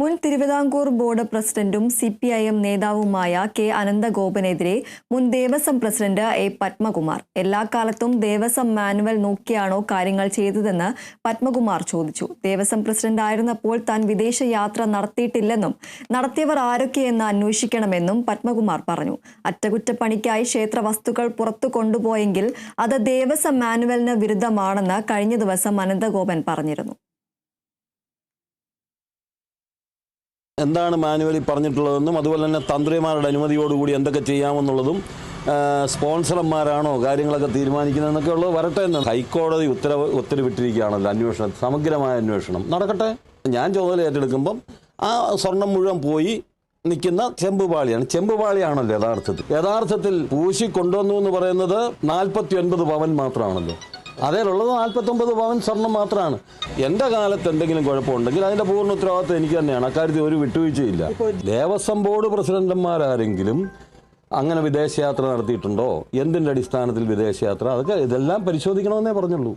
മുൻ തിരുവിതാംകൂർ ബോർഡ് പ്രസിഡന്റും C P I M നേതാവുമായ കെ അനന്തഗോപനെതിരെ മുൻ ദേവസ്വം പ്രസിഡന്റ് എ പത്മകുമാർ. എല്ലാ കാലത്തും ദേവസ്വം മാനുവൽ നോക്കിയാണോ കാര്യങ്ങൾ ചെയ്തതെന്ന് പത്മകുമാർ ചോദിച്ചു. ദേവസ്വം പ്രസിഡന്റ് ആയിരുന്നപ്പോൾ താൻ വിദേശ യാത്ര നടത്തിയിട്ടില്ലെന്നും നടത്തിയവർ ആരൊക്കെയെന്ന് അന്വേഷിക്കണമെന്നും പത്മകുമാർ പറഞ്ഞു. അറ്റകുറ്റപ്പണിക്കായി ക്ഷേത്ര വസ്തുക്കൾ പുറത്തു കൊണ്ടുപോയെങ്കിൽ അത് ദേവസ്വം മാനുവലിന് വിരുദ്ധമാണെന്ന് കഴിഞ്ഞ ദിവസം അനന്തഗോപൻ പറഞ്ഞിരുന്നു. എന്താണ് മാനുവലി പറഞ്ഞിട്ടുള്ളതെന്നും അതുപോലെ തന്നെ തന്ത്രിമാരുടെ അനുമതിയോടുകൂടി എന്തൊക്കെ ചെയ്യാമെന്നുള്ളതും സ്പോൺസർമാരാണോ കാര്യങ്ങളൊക്കെ തീരുമാനിക്കുന്നതെന്നൊക്കെ ഉള്ളത് വരട്ടെ എന്ന് ഹൈക്കോടതി ഉത്തരവ് ഉത്തരവിട്ടിരിക്കുകയാണല്ലോ അന്വേഷണം സമഗ്രമായ അന്വേഷണം. നടക്കട്ടെ. ഞാൻ ചുമതല ഏറ്റെടുക്കുമ്പം ആ സ്വർണം മുഴുവൻ പോയി നിൽക്കുന്ന ചെമ്പുപാളിയാണ് ചെമ്പുപാളിയാണല്ലോ യഥാർത്ഥത്തിൽ. യഥാർത്ഥത്തിൽ പൂശി കൊണ്ടുവന്നു എന്ന് പറയുന്നത് നാൽപ്പത്തി ഒൻപത് പവൻ മാത്രമാണല്ലോ. അതേലുള്ളത് നാൽപ്പത്തൊമ്പത് പവൻ സ്വർണം മാത്രമാണ് എന്റെ കാലത്ത് എന്തെങ്കിലും കുഴപ്പമുണ്ടെങ്കിൽ അതിന്റെ പൂർണ ഉത്തരവാദിത്വം എനിക്ക് തന്നെയാണ്. അക്കാര്യത്തിൽ ഒരു വിട്ടുവീഴ്ചയില്ല. ദേവസ്വം ബോർഡ് പ്രസിഡന്റുമാരാരെങ്കിലും അങ്ങനെ വിദേശയാത്ര നടത്തിയിട്ടുണ്ടോ? എന്തിന്റെ അടിസ്ഥാനത്തിൽ വിദേശയാത്ര? അതൊക്കെ ഇതെല്ലാം പരിശോധിക്കണമെന്നേ പറഞ്ഞുള്ളൂ.